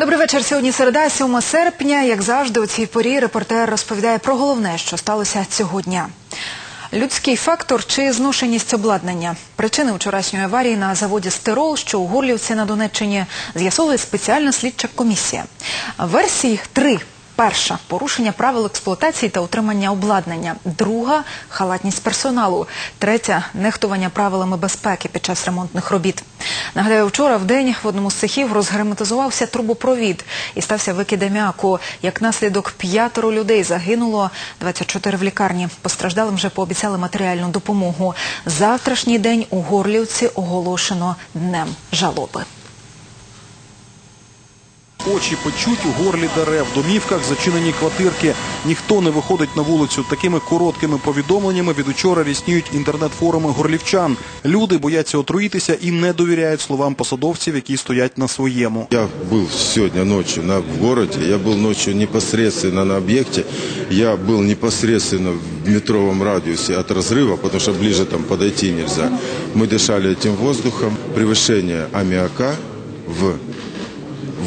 Добрий вечір. Сьогодні середа, 7 серпня. Як завжди, у цій порі репортер розповідає про головне, що сталося цього дня. Людський фактор чи зношеність обладнання. Причини вчорашньої аварії на заводі Стерол, що у Горлівці на Донеччині, з'ясовує спеціальна слідча комісія. Версій три. Перша – порушення правил експлуатації та утримання обладнання. Друга – халатність персоналу. Третя – нехтування правилами безпеки під час ремонтних робіт. Нагадаю, вчора в день в одному з цехів розгерметизувався трубопровід і стався викид аміаку. Як наслідок п'ятеро людей загинуло, 24 в лікарні. Постраждалим вже пообіцяли матеріальну допомогу. Завтрашній день у Горлівці оголошено днем жалоби. Очі печуть у горлі дерев, в домівках зачинені квартирки. Ніхто не виходить на вулицю. Такими короткими повідомленнями від учора рісніють інтернет-форуми горлівчан. Люди бояться отруїтися і не довіряють словам посадовців, які стоять на своєму. Я был сегодня ночью на, в городе, я был ночью непосредственно на объекте, я был непосредственно в метровом радиусе от разрыва, потому что ближе там подойти нельзя. Мы дышали этим воздухом, превышения аммиака в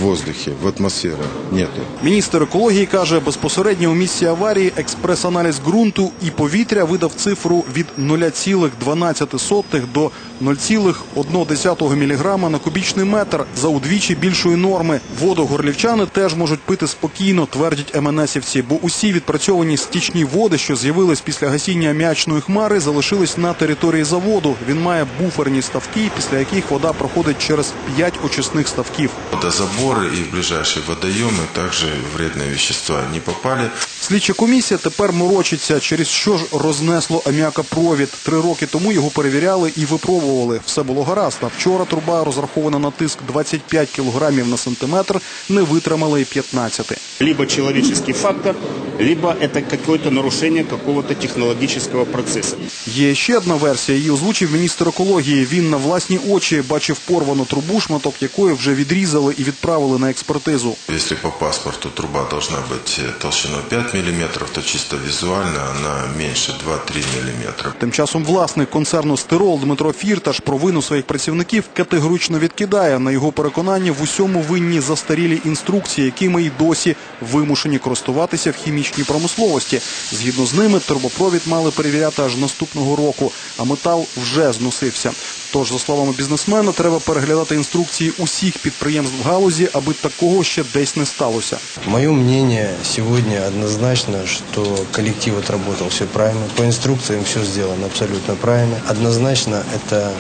воздухе, в атмосфере нету. Міністр екології каже, безпосередньо у місці аварії експрес-аналіз ґрунту і повітря видав цифру від 0,12 до 0,1 мг на кубічний метр за удвічі більшої норми. Воду горлівчани теж можуть пити спокійно, твердять МНСівці, бо усі відпрацьовані стічні води, що з'явились після гасіння аміачної хмари, залишились на території заводу. Він має буферні ставки, після яких вода проходить через п'ять очисних ставків Водозаборы и ближайшие водоемы также вредные вещества не попали. Слідча комісія тепер морочиться, через що ж рознесло аміакопровід. Три роки тому його перевіряли і випробували. Все було гаразд. А вчора труба, розрахована на тиск 25 кілограмів на сантиметр, не витримала і 15. либо человеческий фактор, либо это какое-то нарушение какого-то технологического процесса. Є ще одна версія. Її озвучив міністр екології. Він на власні очі бачив порвану трубу, шматок якої вже відрізали і відправили на експертизу. Если по паспорту труба должна быть э, толщиной 5 мм, то чисто визуально она меньше 2-3 мм. Тим часом власник концерну «Стирол» Дмитро Фірташ провину своїх працівників категорично відкидає. На його переконання в усьому винні застарілі інструкції, якими й досі вимушені користуватися в хімічній промисловості. Згідно з ними, турбопровід мали перевіряти аж наступного року, а метал вже зносився. Тож, за словами бізнесмена, треба переглядати інструкції усіх підприємств в галузі, аби такого ще десь не сталося. Мое мнение сегодня однозначно, что коллектив отработал все правильно. По инструкциям все сделано абсолютно правильно. Однозначно это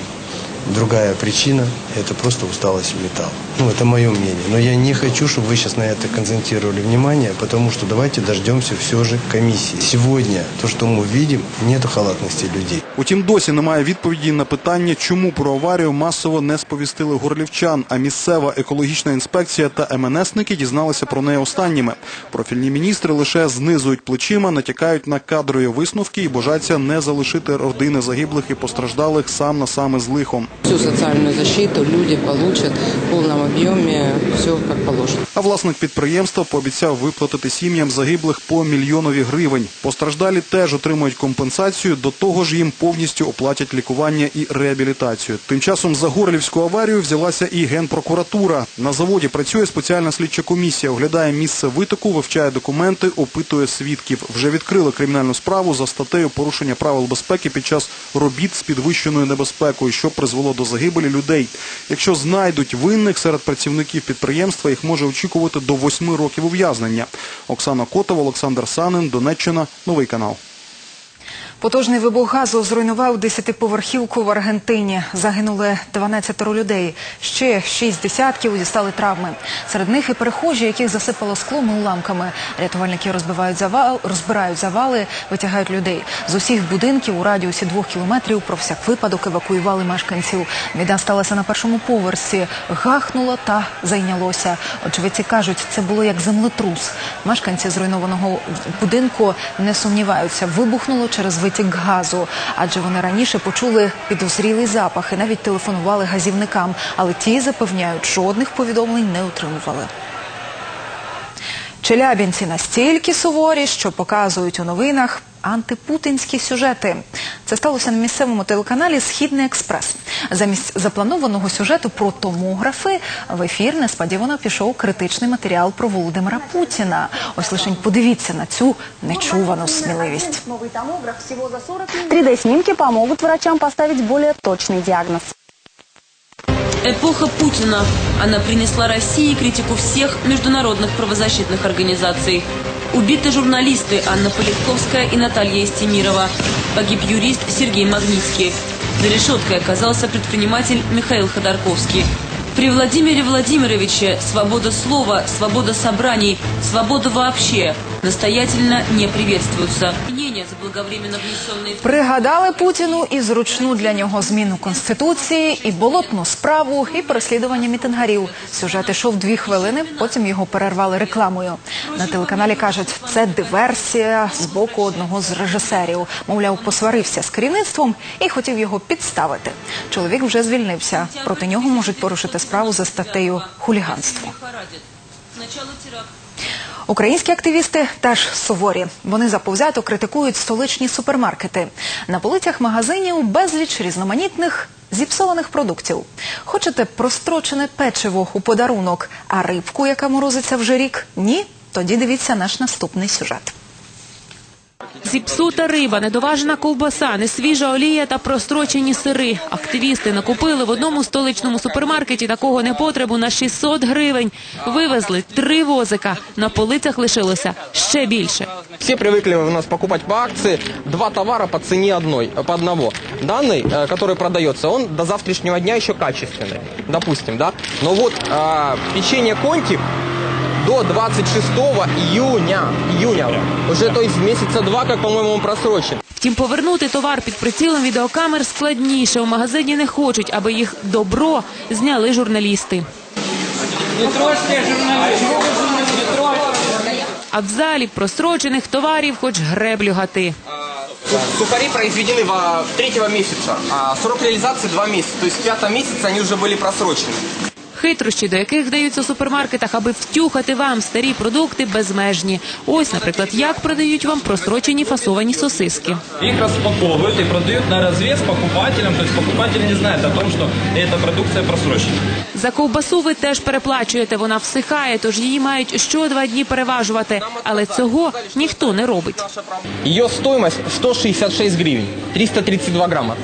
другая причина, это просто усталость металла. Ну, это мое мнение. Но я не хочу, чтобы вы сейчас на это концентрировали внимание, потому что давайте дождемся все же комиссии. Сегодня то, что мы видим, нет халатности людей. Утім, досі немає відповіді на питання, чому про аварію масово не сповістили горлівчан, а місцева екологічна інспекція та МНСники дізналися про неї останніми. Профільні міністри лише знизують плечима, натякають на кадрові висновки і бажаться не залишити родини загиблих і постраждалих сам на саме з лихом. Всю социальную защиту люди получат в полном объеме, все как положено. А власник підприємства пообіцяв виплатити сім'ям загиблих по мільйонові гривень. Постраждалі теж отримують компенсацію. До того ж, їм повністю оплатять лікування і реабілітацію. Тим часом за горлівську аварію взялася і генпрокуратура. На заводі працює спеціальна слідча комісія, оглядає місце витоку, вивчає документи, опитує свідків. Вже відкрили кримінальну справу за статтею порушення правил безпеки під час робіт з підвищеною небезпекою, що призвело до загибелі людей. Якщо знайдуть винних серед працівників підприємства, їх може очікувати до восьми років ув'язнення. Оксана Котова, Олександр Санин, Донеччина, новий канал. Потужний вибух газу зруйнував десятиповерхівку в Аргентині. Загинули 12 людей. Ще шість десятків дістали травми. Серед них і перехожі, яких засипало склом і уламками. Рятувальники розбивають завал, розбирають завали, витягають людей. З усіх будинків у радіусі двох кілометрів про всяк випадок евакуювали мешканців. Біда сталася на першому поверсі. Гахнуло та зайнялося. Очевидці кажуть, це було як землетрус. Мешканці зруйнованого будинку не сумніваються. Вибухнуло через витік газу, адже вони раніше почули підозрілий запах і навіть телефонували газівникам, але ті запевняють, жодних повідомлень не отримували. Челябінці настільки суворі, що показують у новинах антипутінські сюжети. Це Це сталося на місцевому телеканалі Східний експрес. Замість запланованого сюжету про томографи в ефір несподівано пішов критичний матеріал про Володимира Путіна. Ось лише подивіться на цю нечувану сміливість. Новый томограф всего за 40 минут. 3D-снимки помогут врачам поставить более точный диагноз. Эпоха Путина. Она принесла России критику всех международных правозащитных организаций. Убиты журналисты Анна Политковская и Наталья Истемирова. Погиб юрист Сергей Магнитский. За решеткой оказался предприниматель Михаил Ходорковский. При Владимире Владимировиче свобода слова, свобода собраний, свобода вообще настоятельно не приветствуются. Пригадали Путіну і зручну для нього зміну конституції, і болотну справу, і переслідування мітингарів. Сюжет ішов дві хвилини, потім його перервали рекламою. На телеканалі кажуть, це диверсія з боку одного з режисерів. Мовляв, посварився з керівництвом і хотів його підставити. Чоловік вже звільнився. Проти нього можуть порушити справу за статтею хуліганство. Українські активісти теж суворі. Вони заповзято критикують столичні супермаркети. На полицях магазинів безліч різноманітних зіпсованих продуктів. Хочете прострочене печиво у подарунок, а рибку, яка морозиться вже рік? Ні? Тоді дивіться наш наступний сюжет. Зіпсута риба, недоважена ковбаса, несвіжа олія та прострочені сири. Активісти накупили в одному столичному супермаркеті такого непотребу на 600 гривень. Вивезли три возика. На полицях лишилося ще більше. Все привыкли у нас покупать по акции два товара по цене одной, э, по одного. Данный, э, который продается, он до завтрашнего дня еще качественный, допустим, да. Но вот э, печенье Контик до 26 июня, июня, уже то есть месяца два, как, по-моему, он просрочен. Втім, повернути товар під прицілом відеокамер складніше. У магазині не хочуть, аби їх добро зняли журналісти. А в залі прострочених товарів хоч греблю гати. Сухари произведены во третьего месяца, а срок реализации два месяца. То есть в пятом месяце они уже были просрочены. Хитрощі, до яких вдаються у супермаркетах, аби втюхати вам старі продукти безмежні. Ось, наприклад, як продають вам прострочені фасовані сосиски. Их распаковывают и продают на развес покупателям. То есть покупатель не знает о том, что эта продукция просрочена. За ковбасу ви теж переплачуєте. Вона всихає, тож її мають що два дні переважувати. Але цього ніхто не робить. Ее стоимость 166 гривен, 332 грамма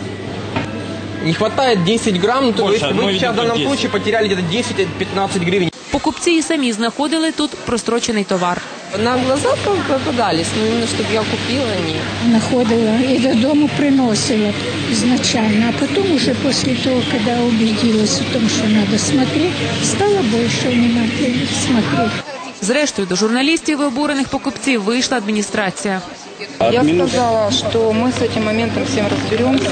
Не хватает 10 грамм, то Больше, есть мы вы видим сейчас в данном как 10. случае потеряли где-то 10-15 гривен. Покупці і самі знаходили тут прострочений товар. На глаза попадались, но именно чтобы я купила, нет. Находила и додому приносила изначально. А потом уже после того, когда убедилась в том, что надо смотреть, стала больше внимательно смотреть. Зрештою, до журналістів і обурених покупців вийшла адміністрація. Я сказала, что мы с этим моментом всем разберемся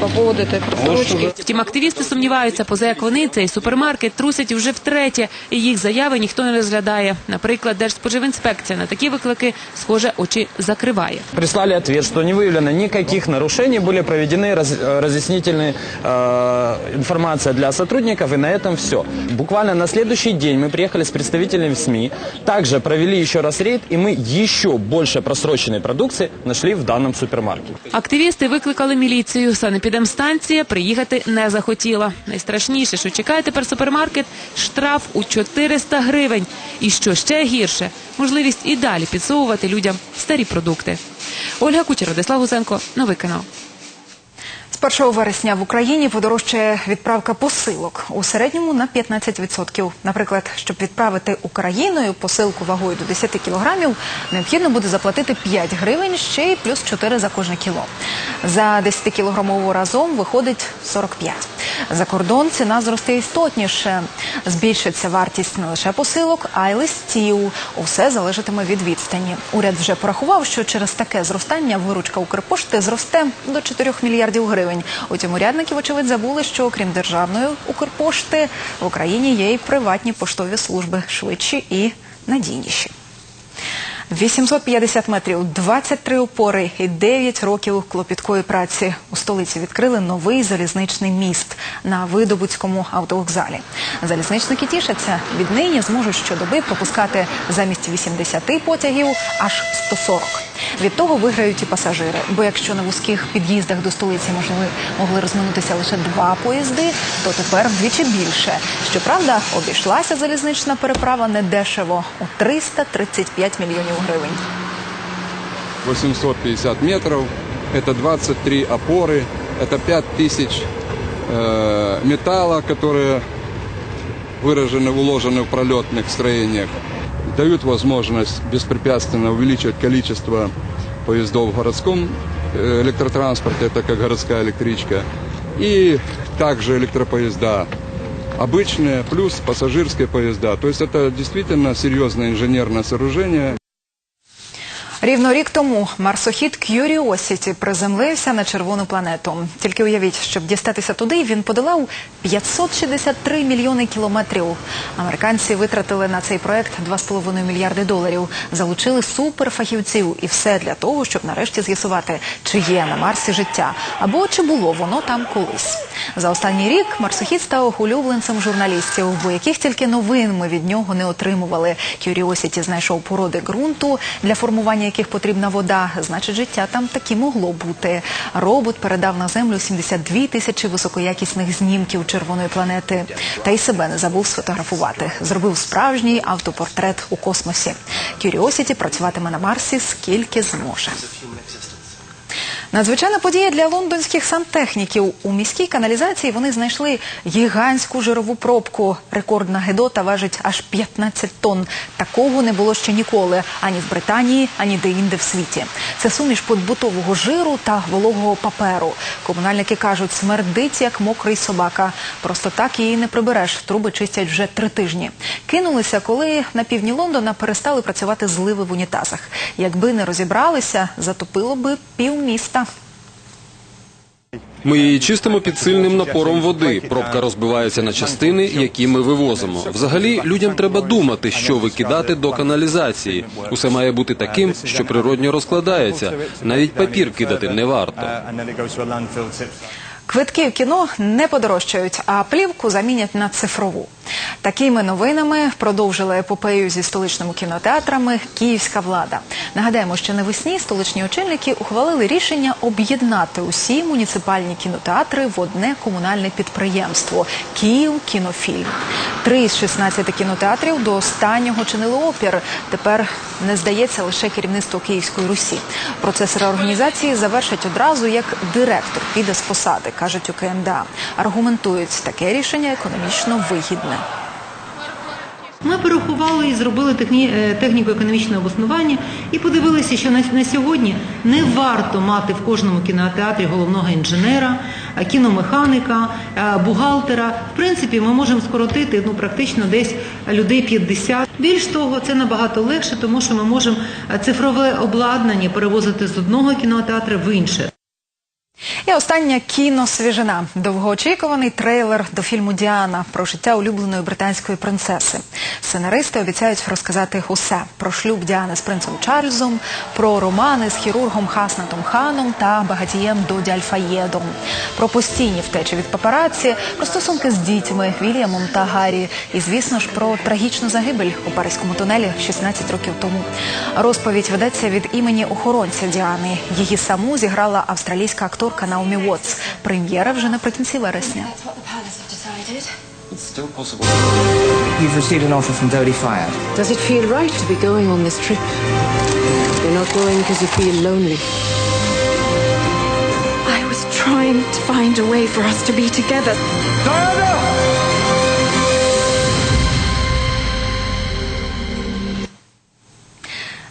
по поводу этой просрочки. Втім, активісти сумніваються, поза як вони цей супермаркет трусять вже втретє, і їх заяви ніхто не розглядає. Наприклад, Держспоживінспекція на такі виклики, схоже, очі закриває. Прислали ответ, что не выявлено никаких нарушений, были проведены раз- э, разъяснительные э, информация для сотрудников, и на этом все. Буквально на следующий день мы приехали с представителями СМИ, также провели еще раз рейд, и мы еще больше просроченной продукции нашли в данном супермаркете. Активісти викликали міліцію. Санепідемстанція приїхати не захотіла. Найстрашніше, що чекає тепер супермаркет, штраф у 400 гривень. І що ще гірше, можливість і далі підсовувати людям старі продукти. Ольга Кучер, Радислав Гусенко, новий канал. З 1 вересня в Україні подорожчає відправка посилок у середньому на 15%. Наприклад, щоб відправити Україною посилку вагою до 10 кілограмів, необхідно буде заплатити 5 гривень, ще й плюс 4 за кожне кіло. За 10-кілограмову разом виходить 45. За кордон ціна зросте істотніше. Збільшиться вартість не лише посилок, а й листів. Усе залежатиме від відстані. Уряд вже порахував, що через таке зростання виручка Укрпошти зросте до 4 мільярдів гривень. Утім, урядників, вочевидь, забули, що окрім державної Укрпошти в Україні є й приватні поштові служби швидші і надійніші. 850 метрів, 23 опори і 9 років клопіткої праці. У столиці відкрили новий залізничний міст на Видобуцькому автовокзалі. Залізничники тішаться. Віднині зможуть щодоби пропускати замість 80 потягів аж 140. Від того виграють і пасажири. Бо якщо на вузьких під'їздах до столиці можливо могли розминутися лише два поїзди, то тепер вдвічі більше. Щоправда, обійшлася залізнична переправа недешево у 335 мільйонів гривень. 850 метров, это 23 опоры, это 5000 э, металла, которые выражены, уложены в пролетных строениях, дают возможность беспрепятственно увеличивать количество поездов в городском э, электротранспорте, это как городская электричка, и также электропоезда обычные, плюс пассажирские поезда. То есть это действительно серьезное инженерное сооружение. Рівно рік тому марсохід Curiosity приземлився на червону планету. Тільки уявіть, щоб дістатися туди, він подолав 563 мільйони кілометрів. Американці витратили на цей проект 2,5 мільярди доларів, залучили суперфахівців і все для того, щоб нарешті з'ясувати, чи є на Марсі життя або чи було воно там колись. За останній рік марсохід став улюбленцем журналістів, бо яких тільки новин ми від нього не отримували. Curiosity знайшов породи ґрунту, для формування яких потрібна вода. Значить, життя там таки могло бути. Робот передав на землю 72 тисячі високоякісних знімків червоної планети. Та й себе не забув сфотографувати. Зробив справжній автопортрет у космосі. Curiosity працюватиме на Марсі скільки зможе. Надзвичайна подія для лондонських сантехніків. У міській каналізації вони знайшли гігантську жирову пробку. Рекордна гедота важить аж 15 тонн. Такого не було ще ніколи ані в Британії, ані де-інде в світі. Це суміш побутового жиру та вологого паперу. Комунальники кажуть, смердить як мокрий собака. Просто так її не прибереш. Труби чистять вже три тижні. Кинулися, коли на півдні Лондона перестали працювати зливи в унітазах. Якби не розібралися, затопило би півміста. Ми її чистимо під сильним напором води. Пробка розбивається на частини, які ми вивозимо. Взагалі, людям треба думати, що викидати до каналізації. Усе має бути таким, що природньо розкладається. Навіть папір кидати не варто. Квитки в кіно не подорожчають, а плівку замінять на цифрову. Такими новинами продовжила епопею зі столичними кінотеатрами київська влада. Нагадаємо, що навесні столичні очільники ухвалили рішення об'єднати усі муніципальні кінотеатри в одне комунальне підприємство Київ кінофільм. Три з 16 кінотеатрів до останнього чинили опір. Тепер не здається лише керівництво Київської Русі. Процес реорганізації завершать одразу, як директор піде з посади, кажуть у КМДА. Аргументують, таке рішення економічно вигідне. Ми порахували і зробили е, техніко-економічне обоснування і подивилися, що на, сьогодні не варто мати в кожному кінотеатрі головного інженера, е, кіномеханіка, е, бухгалтера. В принципі, ми можемо скоротити ну практично десь людей 50. Більш того, це набагато легше, тому що ми можемо цифрове обладнання перевозити з одного кінотеатру в інше. І остання кіносвіжина. Довгоочікуваний трейлер до фільму Діана про життя улюбленої британської принцеси. Сценаристи обіцяють розказати усе про шлюб Діани з принцем Чарльзом, про романи з хірургом Хаснатом Ханом та багатієм Доді Альфаєдом, про постійні втечі від папараці, про стосунки з дітьми Вільямом та Гаррі. І, звісно ж, про трагічну загибель у паризькому тунелі 16 років тому. Розповідь ведеться від імені охоронця Діани. Її саму зіграла австралійська акторка Наумі Уотс. Прем'єра вже наприкінці вересня. You've received an offer from Dodie Fire. Does it feel right to be going on this trip? You're not going because you feel lonely. I was trying to find a way for us to be together. Diana!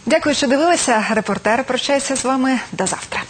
Дякую, що дивилися. Репортер прощається з вами. До завтра.